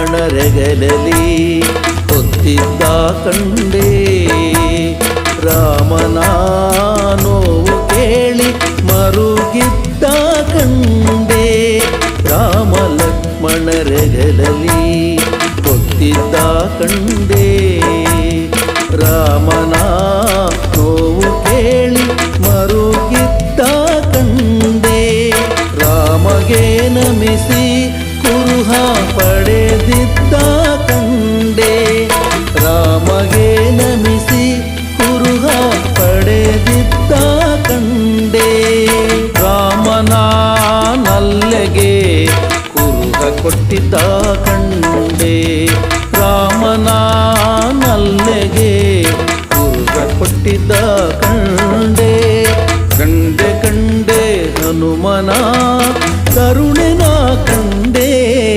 ಲಕ್ಷ್ಮಣರೆಗಲಲಿ ಹೊತ್ತಿದ್ದ ಕಂಡೇ ರಾಮನ ಕೇಳಿ ಮರುಗಿದ್ದ ಕಂಡೇ, ರಾಮ ಲಕ್ಷ್ಮಣರೆಗಲಲಿ ಹೊತ್ತಿದ್ದ ಕಂಡೇ ರಾಮನ ನೋವು ಕೇಳಿ ಮರುಗಿದ್ದ ಕಂಡೇ, ರಾಮಗೆ ನಮಿಸಿ ಕುರುಹ ಗೆದ್ದಿದ್ದ ಕಂಡೆ ರಾಮಗೆ ನಮಿಸಿ ಕುರುಹ ಪಡೆದಿದ್ದ ಕಂಡೆ ರಾಮನಲ್ಲೆಗೆ ಕುರುಹ ಕೊಟ್ಟಿದ್ದ ಕಂಡೆ ರಾಮನಲ್ಲೆಗೆ ಕುರುಹ ಕೊಟ್ಟಿದ್ದ ಕಂಡೆ ಕಂಡೆ ಕಂಡೆ ಹನುಮನ ಕರುಣೆ